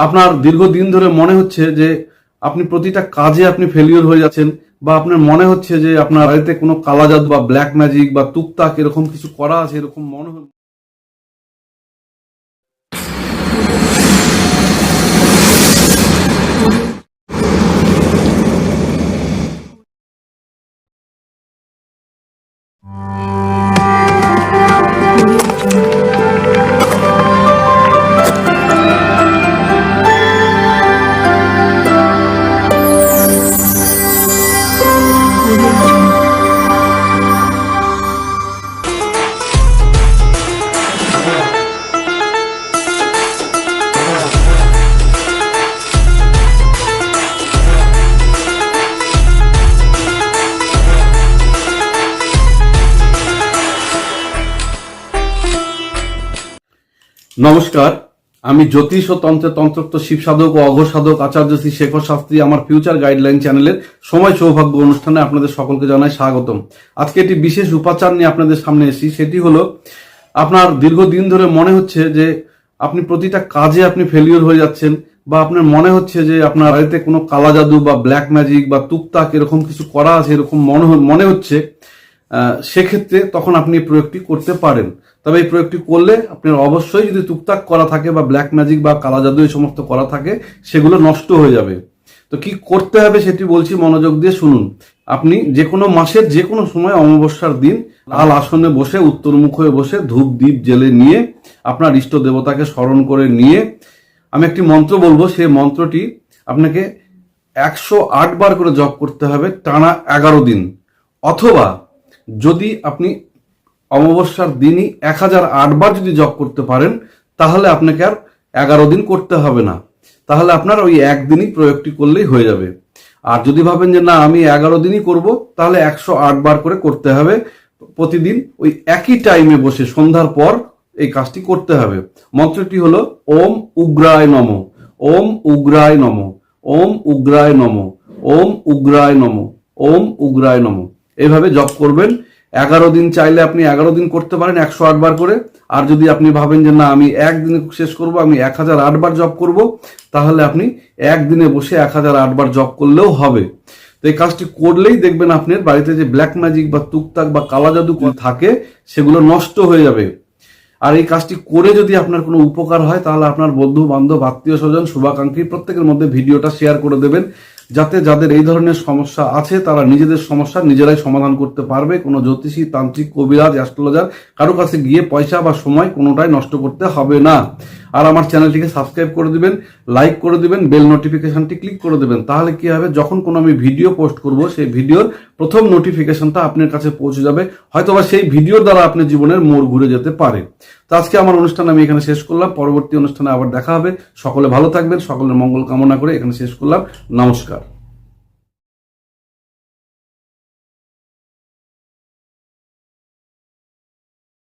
আপনার দীর্ঘদিন ধরে মনে হচ্ছে যে আপনি প্রতিটা কাজে আপনি ফেলিওর হয়ে যাচ্ছেন বা আপনার মনে হচ্ছে যে আপনার বাড়িতে কোনো কালাজাত বা ব্ল্যাক ম্যাজিক বা তুকতাক এরকম কিছু করা আছে, এরকম মনে নমস্কার, আমি জ্যোতিষ ও তন্ত্রের তন্ত্রোক্ত শিব সাধক ও অঘোর সাধক আচার্য শ্রী শেখর শাস্ত্রী আমার ফিউচার গাইডলাইন চ্যানেলের সময় সৌভাগ্য অনুষ্ঠানে আপনাদের সকলকে জানাই স্বাগতম। আজকে একটি বিশেষ উপাচার নিয়ে আপনাদের সামনে এসেছি, সেটি হলো আপনার দীর্ঘদিন ধরে মনে হচ্ছে যে আপনি প্রতিটা কাজে আপনি ফেলিওর হয়ে যাচ্ছেন বা আপনার মনে হচ্ছে যে আপনার বাড়িতে কোনো কালা জাদু বা ব্ল্যাক ম্যাজিক বা তুকতাক এরকম কিছু করা আছে এরকম মনে মনে হচ্ছে সেক্ষেত্রে তখন আপনি এই প্রয়োগটি করতে পারেন। তবে এই প্রয়োগটি করলে আপনার অবশ্যই যদি টুকটাক করা থাকে বা ব্ল্যাক ম্যাজিক বা কালা জাদু এই সমস্ত করা থাকে, সেগুলো নষ্ট হয়ে যাবে। তো কি করতে হবে সেটি বলছি মনোযোগ দিয়ে শুনুন। আপনি যে কোনো মাসের যে কোনো সময় অমাবস্যার দিন লাল আসনে বসে, উত্তরমুখ হয়ে বসে ধূপ দ্বীপ জেলে নিয়ে আপনার ইষ্ট দেবতাকে স্মরণ করে নিয়ে আমি একটি মন্ত্র বলব। সেই মন্ত্রটি আপনাকে একশো আট বার করে জপ করতে হবে টানা এগারো দিন। অথবা যদি আপনি অমাবস্যার দিনই এক হাজার আটবার যদি জপ করতে পারেন, তাহলে আপনাকে আর এগারো দিন করতে হবে না। তাহলে আপনার ওই একদিনই প্রয়োগটি করলেই হয়ে যাবে। আর যদি ভাবেন যে না, আমি এগারো দিনই করব, তাহলে একশো আট বার করে করতে হবে। প্রতিদিন ওই একই টাইমে বসে সন্ধ্যার পর এই কাজটি করতে হবে। মন্ত্রটি হলো, ওম উগ্রায় নম, ওম উগ্রায় নম, ওম উগ্রায় নম, ওম উগ্রায় নম, ওম উগ্রায় নম। এইভাবে জব করবেন। এগারো দিন চাইলে আপনি এগারো দিন করতে পারেন একশো বার করে। আর যদি আপনি ভাবেন যে না, আমি একদিনে শেষ করব, আমি এক হাজার আটবার জব করব, তাহলে আপনি একদিনে বসে এক হাজার আটবার জব করলেও হবে। তো এই কাজটি করলেই দেখবেন আপনার বাড়িতে যে ব্ল্যাক ম্যাজিক বা তুকতাক বা কালা জাদু থাকে, সেগুলো নষ্ট হয়ে যাবে। আর এই কাজটি করে যদি আপনার কোনো উপকার হয়, তাহলে আপনার বন্ধু বান্ধব আত্মীয় স্বজন শুভাকাঙ্ক্ষী, প্রত্যেকের মধ্যে ভিডিওটা শেয়ার করে দেবেন। যাতে যাদের এই ধরনের সমস্যা আছে, তারা নিজেদের সমস্যা নিজেরাই সমাধান করতে পারবে। কোনো জ্যোতিষী, তান্ত্রিক, কবিরাজ, অ্যাস্ট্রোলজার কারও কাছে গিয়ে পয়সা বা সময় কোনোটাই নষ্ট করতে হবে না। আর আমার চ্যানেলটিকে সাবস্ক্রাইব করে দিবেন, লাইক করে দিবেন, বেল নোটিফিকেশনটি ক্লিক করে দেবেন। তাহলে কি হবে? যখন কোনো আমি ভিডিও পোস্ট করব, সেই ভিডিওর প্রথম নোটিফিকেশনটা আপনার কাছে পৌঁছে যাবে। হয়তোবা সেই ভিডিওর দ্বারা আপনার জীবনের মোড় ঘুরে যেতে পারে তো আজকে আমার অনুষ্ঠান আমি এখানে শেষ করলাম। পরবর্তী অনুষ্ঠানে আবার দেখা হবে। সকলে ভালো থাকবেন, সকলের মঙ্গল কামনা করে এখানে শেষ করলাম। নমস্কার।